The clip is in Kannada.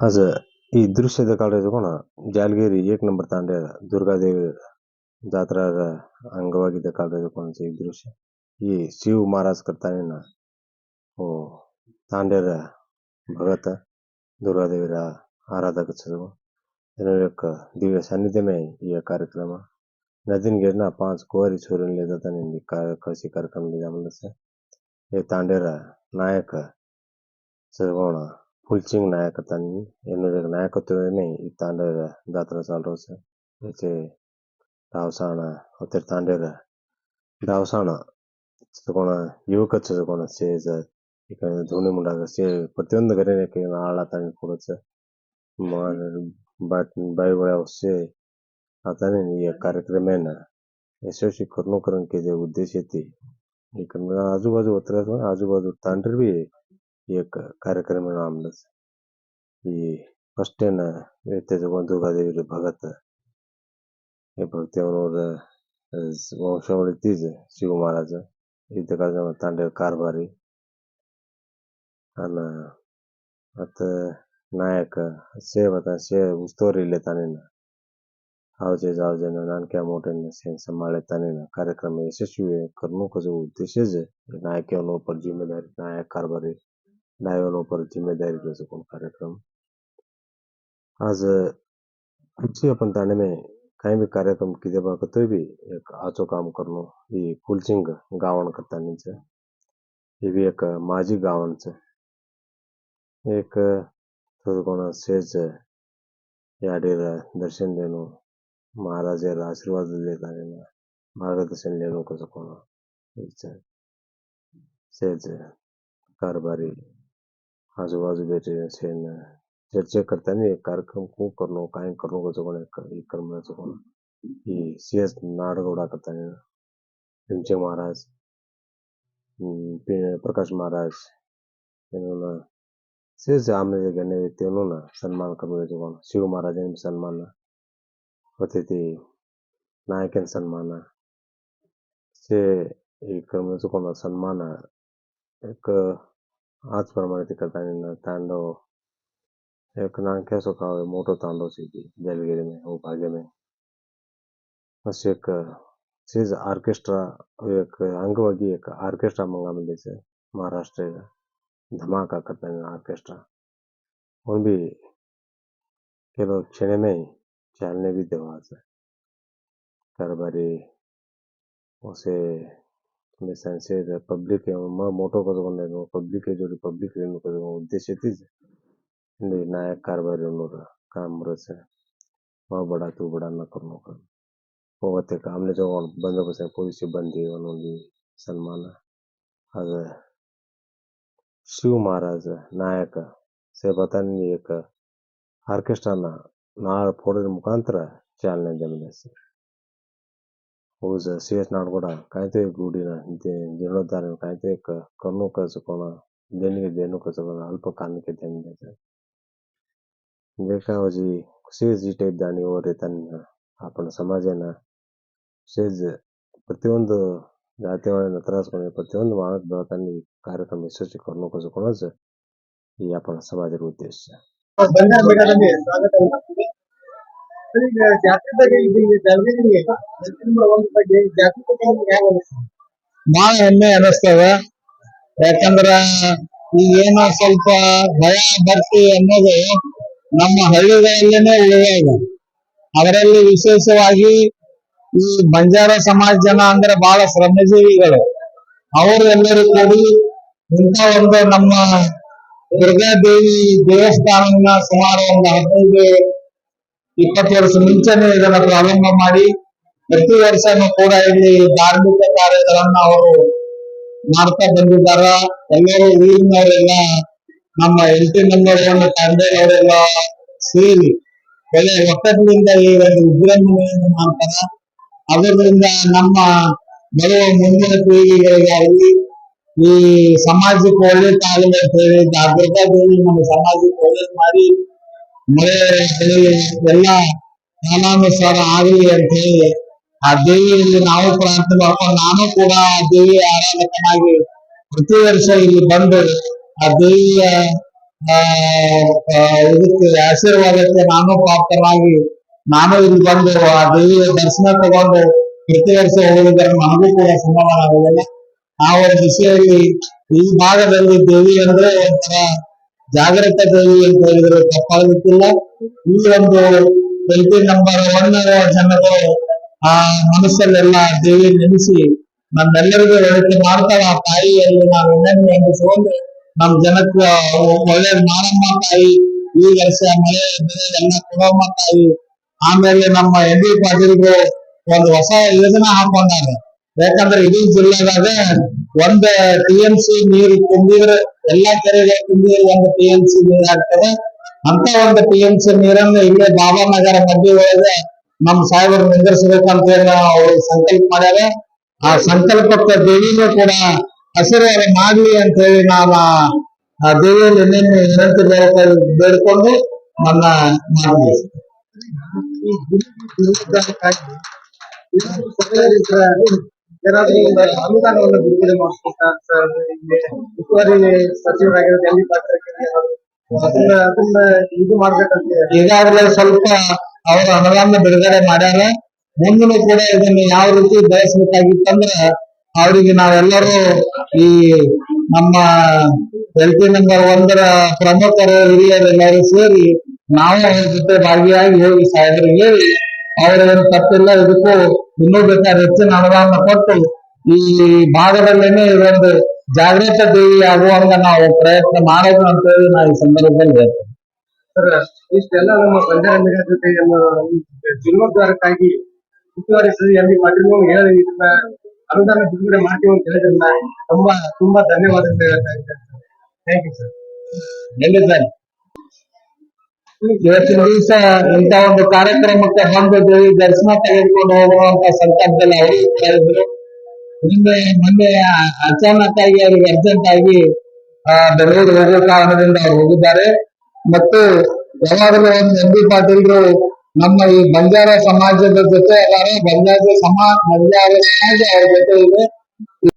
ಅದ दृश्य ದೃಶ್ಯದ ಕಾಣಿಸುವನ एक नंबर ನಂಬರ್ ತಾಂಡೆ ಅದ ದುರ್ಗಾದೇವಿ ಜಾತ್ರಾದ ಅಂಗವಾಗಿದ್ದ ಕಾಲದ ಈ महाराज ಕರ್ತಾನಿನ ಓ ತಾಂಡೆರ भगत दुर्गा देवी आराधक छो एक दिव्य सानिध्य में कार्यक्रम नदिन गिरना पाँच कुंवरी छोरी ले जाता कार्यक्रम ले ये तांडेरा नायक सरवणा ಉಲ್ಚಿಂಗ್ ನಾಯಕ ತನ್ನಿ ಎನ್ನುವ ನಾಯಕತ್ವನೇ ಈ ತಾಂಡೇರ ದಾತ್ರ ಸಾಲ್ರೋಸ ಏಕೆ ದಾವಸಾಣ ಹೊತ್ತಿರ ತಾಂಡೇರ ದಾವಸಾಣ ಚತಕೋಣ ಯುವಕ ಚತಕೋಣ ಸೇಜ ಈ ಕಡೆ ಧೋನಿ ಮುಂಡಾಗ ಸೇ ಪ್ರತಿಯೊಂದು ಗರಿನಕ್ಕೆ ಆಳ ತಂಗಿ ಕೊಡಚ ಬಾಯಿ ಒಳಸೆ ಆತನೇ ಈ ಕಾರ್ಯಕ್ರಮೇನ ಯಶಸ್ವಿ ಕರ್ನೋಕರಂಕಿದೆ ಉದ್ದೇಶ ಐತಿ ಈ ಕನ್ನಡ ಆಜುಬಾಜು ಒತ್ತರ ಆಜುಬಾಜು ತಾಂಡ್ರಿ ಬಿ ಈ ಕಾರ್ಯಕ್ರಮನ ಆಮ್ಲಸ್ ಈ ಫಸ್ಟೇನ ಏತೇಜ ಬಂಧುಗಾದೇವಿರು ಭಗತ ಈ ಭಕ್ತಿ ಅವನವರ ವಂಶಾವಳಿ ತೀಜ ಶಿವ ಮಹಾರಾಜ ಇದ್ದ ಕಾಲದ ತಾಂಡೆ ಕಾರ್ಬಾರಿ ಅನ್ನ ಮತ್ತು ನಾಯಕ ಸೇವ ಸೇ ಉಸ್ತುವಾರಿ ಇಲ್ಲೇ ತಾನೇನ આવજે જાવજેના નાનક્યા મોટેને સેન સંભાળે તનેના કાર્યક્રમ યશસ્વી કરવું કજવું ઉદ્દેશ્ય છે નાયકીઓનો ઉપર જિમ્મેદારી નાયક કારભારી का जो उद्देश्य है नायक ऊपर जिम्मेदारी नायक कारभारी नायक ऊपर जिम्मेदारी जैसे कोण कार्यक्रम आज कुछ अपन ताने में काही भी कार्यक्रम किती बा तो भी एक आचो काम करनो ही फुलसिंग गावण करता नीच ये भी एक माझी गावण छ एक थोडं कोण सेज याडीर दर्शन देनो महाराज आशीर्वाद लेता ना मार्गदर्शन लेनो कसं कोण सेज कारभारी आजूबाजू बैठे जैसे चर्चा करता नहीं एक कार्यक्रम को कर लो का कर लो जो कर्म जो सी एस नाड़गौड़ा करता नहीं रिमचे महाराज। हम्म, प्रकाश महाराज। इन्होंने से आमने जो गण्य व्यक्ति उन्होंने सम्मान कर लो जो शिव महाराज ने सम्मान अतिथि नायक ने सम्मान से एक कर्म जो तो सम्मान एक આજપ્રમાણે તે કરતાની तांडो એક નાનકે સુખાવે મોટો તાંડો સીધી જલગીરી મેં હું ભાગે મેં પછી એક સીઝ ಆರ್ಕೆಸ್ಟ್ರಾ એક ಅಂಗವಾಗಿ એક ಆರ್ಕೆಸ್ಟ್ರಾ ಮಂಗಾಮಿಲ್ಲ છે મહારાષ્ટ્ર ધમાકા કરતા ಆರ್ಕೆಸ್ಟ್ರಾ ಅವ್ನು ಬಿ ಕೆಲವು ಕ್ಷಣಮೇ ಚಾಲನೆ ಬಿದ್ದೆವು ಆಸೆ ತರಬರಿ ಹೊಸೆ ಮೆಸೇಜ್ ಪಬ್ಲಿಕ್ ಮೊಟೋಕದೊಂದೇನು ಪಬ್ಲಿಕ್ ಏಜ್ ಪಬ್ಲಿಕ್ ಏನು ಉದ್ದೇಶ ಇಲ್ಲಿ ನಾಯಕ್ ಕಾರ್ಬಾರಿ ಅನ್ನೋರ ಕಾಮ್ರಸ್ ಮಾ ಬಡ ತೂ ಬಡ ನಕರ್ ನೋಕ ಹೋಗತ್ತೆ ಕಾಮ್ನೆ ತಗೊಂಡು ಬಂದ ಬಸ್ ಪೊಲೀಸ್ ಸಿಬ್ಬಂದಿ ಒಂದೊಂದು ಸನ್ಮಾನ ಅದ ಶಿವ ಮಹಾರಾಜ ನಾಯಕ ಸೇಬತಾನಿ ಏಕ ಆರ್ಕೆಸ್ಟ್ರಾನ ನಾಳೆ ಫೋಟೋದ ಮುಖಾಂತರ ಚಾಲನೆ ದಲ್ಲಿದೆ ಸರ್ ಹೋದ ಸೇವೆಸ್ನಾಡ್ಗೋಡ ಕಾಯ್ದೆ ಗೂಡಿನ ಜೀರ್ಣೋದ್ಧಾರ ಕಾಯ್ದೆ ಕಣ್ಣು ಕಸಕೋಣ ದೇಣಿಗೆ ದೇಣ್ಣು ಕಸಕೋಣ ಅಲ್ಪ ಕಾರಣಕ್ಕೆ ದೇಣಿಗೆ દેખાવજી ಸೇಜ್ ಈ ಟೈಪ್ ದಾನಿ ಓರೆ ತನ್ನ ಆಪಣ ಸಮಾಜನ ಸೇಜ್ ಪ್ರತಿಯೊಂದು ಜಾತಿಯೊಳಗೆ ನತರಾಸ್ಕೊಂಡು ಪ್ರತಿಯೊಂದು ಮಾನಕ್ ಬೆಳಕನ್ನು ಈ ಕಾರ್ಯಕ್ರಮ ಯಶಸ್ವಿ ಕರ್ಣಕೋಸ್ಕೊಳೋದು ಈ ಆಪಣ ಸಮಾಜದ ಉದ್ದೇಶ ಬಹಳ ಹೆಮ್ಮೆ ಅನಸ್ತದ. ಯಾಕಂದ್ರ ಈಗೇನೋ ಸ್ವಲ್ಪ ಭಯ, ಭಕ್ತಿ ಅನ್ನೋದು ನಮ್ಮ ಹಳ್ಳಿಗಳಲ್ಲೇನೆ ಉಳಿಯೋದು ಅದರಲ್ಲಿ ವಿಶೇಷವಾಗಿ ಈ ಬಂಜಾರ ಸಮಾಜ ಜನ ಅಂದ್ರೆ ಬಹಳ ಶ್ರಮಜೀವಿಗಳು. ಅವರು ಎಲ್ಲರೂ ಕೂಡಿ ಇಂಥ ಒಂದು ನಮ್ಮ ದುರ್ಗಾದೇವಿ ದೇವಸ್ಥಾನ ಸುಮಾರು ಒಂದು ಹದಿನೈದು ಇಪ್ಪತ್ತು ವರ್ಷ ಮುಂಚೆನೆ ಇದನ್ನ ಪ್ರಾರಂಭ ಮಾಡಿ, ಪ್ರತಿ ವರ್ಷನೂ ಕೂಡ ಇಲ್ಲಿ ಧಾರ್ಮಿಕ ಕಾರ್ಯಗಳನ್ನ ಅವರು ಮಾಡ್ತಾ ಬಂದಿದ್ದಾರ. ಎಲ್ಲರೂ ಊರಿನವರೆಲ್ಲ ನಮ್ಮ ಎಂಟಿ ನಂಬರ್ ಒನ್ ತಂದೆಯವರೆಲ್ಲ ಸೇರಿ ಒಳ್ಳೆ ಒಕ್ಕಟ್ಟಿನಿಂದ ಈ ಒಂದು ವಿಜೃಂಭಣೆಯನ್ನು ಮಾಡ್ತಾರ. ಅದರಿಂದ ನಮ್ಮ ಬರುವ ಮುಂದಿನ ಪೀಳಿಗೆಗಳಿಗಾಗಲಿ ಈ ಸಮಾಜಕ್ಕೆ ಒಳ್ಳೇದಾಗಲಿ ಅಂತ ಹೇಳಿ ದುರ್ಗಾದೇವಿ ನಮ್ಮ ಸಮಾಜಕ್ಕೆ ಒಳ್ಳೇದು ಮಾಡಿ ಮಳೆ ಬೆಳೆ ಎಲ್ಲ ಕಾಲಾನುಸಾರ ಆಗಲಿ ಅಂತ ಹೇಳಿ ಆ ದೇವಿಯಲ್ಲಿ ನಾವು ಪ್ರಾರ್ಥನೆ ಮಾಡ್ಕೊಂಡು ನಾನು ಕೂಡ ಆ ದೇವಿಯ ಆರಾಧಕನಾಗಿ ಪ್ರತಿ ವರ್ಷ ಇಲ್ಲಿ ಬಂದು ಆ ದೇವಿಯ ಇದಕ್ಕೆ ಆಶೀರ್ವಾದಕ್ಕೆ ನಾನು ಪಾತ್ರನಾಗಿ ನಾನು ಇಲ್ಲಿ ಬಂದು ಆ ದೇವಿಯ ದರ್ಶನ ತಗೊಂಡು ಪ್ರತಿ ವರ್ಷ ಹೋಗಿದ್ದಾರೆ. ನನಗೂ ಕೂಡ ಸಮಾಧಾನ ಆಗೋದಿಲ್ಲ. ಆ ಒಂದು ದಿಶೆಯಲ್ಲಿ ಈ ಭಾಗದಲ್ಲಿ ದೇವಿ ಅಂದ್ರೆ ಒಂಥರ ಜಾಗೃತ ದೇವಿ ಅಂತ ಹೇಳಿದ್ರೆ ತಪ್ಪಾಗುತ್ತಿಲ್ಲ. ಈ ಒಂದು ಟ್ವೆಂಟಿ ನಂಬರ್ ಒನ್ ಜನರು ಆ ಮನಸ್ಸಲ್ಲೆಲ್ಲ ದೇವಿ ನೆನೆಸಿ ನಮ್ಮೆಲ್ಲರಿಗೂ ಹೇಳಿಕೆ ಮಾಡ್ತಾಳ ಆ ತಾಯಿಯಲ್ಲಿ ನಾವು ಇನ್ನೊಮ್ಮೆ ನಮ್ಮ ನಮ್ ಜನಕ್ಕೆ ಒಳ್ಳೇದ್ ಮಾಡಮ್ಮ ತಾಯಿ, ಈ ವರ್ಷ ಮಳೆ ಬೆಳೆ ಎಲ್ಲ ಕೊಡಮ್ಮ ತಾಯಿ. ಆಮೇಲೆ ನಮ್ಮ ಎನ್ ಡಿ ಪಾಟೀಲ್ಗೂ ಒಂದು ಹೊಸ ಯೋಜನೆ ಹಾಕೊಂಡಾರ. ಯಾಕಂದ್ರೆ ಇಡೀ ಜಿಲ್ಲೆದಾಗ ಒಂದ ಟಿ ಎಂ ಸಿ ನೀರು ತುಂಬಿದ್ರೆ ಎಲ್ಲಾ ಕೆರೆಗಳು ತುಂಬಿದ್ರೆ ಒಂದು ಟಿ ಎಂ ಸಿ ನೀರ್ ಆಗ್ತದೆ. ಅಂತ ಒಂದು ಟಿ ಎಂ ಸಿ ನೀರನ್ನ ಇಲ್ಲೇ ಬಾಬಾ ನಗರ ಮಧ್ಯೆ ಒಳಗೆ ನಮ್ ಸಾಹೇಬರು ನಿಂದಿರ್ಸ್ಬೇಕಂತ ಹೇಳಿ ಅವರು ಸಂಕಲ್ಪ ಮಾಡ್ಯಾರ. ಆ ಸಂಕಲ್ಪಕ್ಕೆ ದೇವಿನೂ ಕೂಡ ಹಸಿರು ಮಾಡ್ಲಿ ಅಂತ ಹೇಳಿ ನಾನು ಆ ದೇವಿಯಲ್ಲಿ ನಿನ್ನೆ ವಿನಂತಿ ಬೇಡ್ಕೊ- ಬೇಡ್ಕೊಂಡು ನನ್ನ ಮಾತು ಇದು ಈಗಾಗಲೇ ಸ್ವಲ್ಪ ಅವರ ಅನುದಾನ ಬಿಡುಗಡೆ ಮಾಡ್ಯಾರ. ಮುಂದಿನ ಕೂಡ ಇದನ್ನ ಯಾವ ರೀತಿ ಬಯಸ್ಬೇಕಾಗಿತ್ತಂದ್ರ ಅವರಿಗೆ ನಾವೆಲ್ಲರೂ ಈ ನಮ್ಮ ಎಲ್ ಪಿ ನಂಬರ್ ಒಂದರ ಪ್ರಮುಖರು ಹಿರಿಯರೆಲ್ಲರೂ ಸೇರಿ ನಾವು ಜೊತೆ ಭಾಗಿಯಾಗಿ ಹೋಗಿ ಸಾಹೇಬರಿಗೆ ಅವ್ರೇನು ತಪ್ಪಿಲ್ಲ ಇದಕ್ಕೂ ಇನ್ನೂ ಬೇಕಾದ್ರೆ ಹೆಚ್ಚಿನ ಅನುದಾನ ಕೊಟ್ಟು ಈ ಭಾಗದಲ್ಲೇನೆ ಇದೊಂದು ಜಾಗೃತ ದೇವಿ ಆಗುವಂಗ ನಾವು ಪ್ರಯತ್ನ ಮಾಡೋದು ಅಂತ ಹೇಳಿ ನಾವು ಈ ಸಂದರ್ಭದಲ್ಲಿ ಹೇಳ್ತೇನೆ. ಸರ್ ಇಷ್ಟೆಲ್ಲ ನಮ್ಮ ಬಂಜಾರ ಮೇಘ ಜೊತೆ ಜೀರ್ಣೋದ್ಧಾರಕ್ಕಾಗಿ ಸರಿ ಎಲ್ಲಿ ಪಾಟೀಲ್ ಹೇಳಿ ಇದನ್ನ ಅನುದಾನ ಬಿಡುಗಡೆ ಮಾಡ್ತೀವಿ ಅಂತ ಹೇಳಿದ್ರನ್ನ ತುಂಬಾ ತುಂಬಾ ಧನ್ಯವಾದಗಳು ಹೇಳ್ತಾ ಇದ್ದೇನೆ. ಥ್ಯಾಂಕ್ ಯು ಸರ್ ಎಲ್ಲಿದ್ದಾರೆ ಇವತ್ತಿನ ದಿವಸ ಇಂತ ಒಂದು ಕಾರ್ಯಕ್ರಮಕ್ಕೆ ಬಂದು ದೇವಿ ದರ್ಶನ ತೆಗೆದುಕೊಂಡು ಹೋಗುವಂತ ಸಂಕಲ್ಪದಲ್ಲಿ ಅವರು ಹೇಳಿದ್ರು. ಮುಂದೆ ಮೊನ್ನೆ ಅಚಾನಕ್ ಆಗಿ ಅವ್ರಿಗೆ ಅರ್ಜೆಂಟ್ ಆಗಿ ಬೆಂಗಳೂರು ಹೋಗೋ ಕಾರಣದಿಂದ ಅವ್ರು ಹೋಗಿದ್ದಾರೆ. ಮತ್ತು ಯಾವಾಗಲೂ ಒಂದು ಎಂ ಬಿ ಪಾಟೀಲ್ರು ನಮ್ಮ ಈ ಬಂಜಾರ ಸಮಾಜದ ಜೊತೆ ಅದಾರೆ ಬಂಜಾರ ಸಮಾಜ ಬಂಜಾರ ಸಮಾಜ ಅವ್ರ ಜೊತೆ ಇದೆ.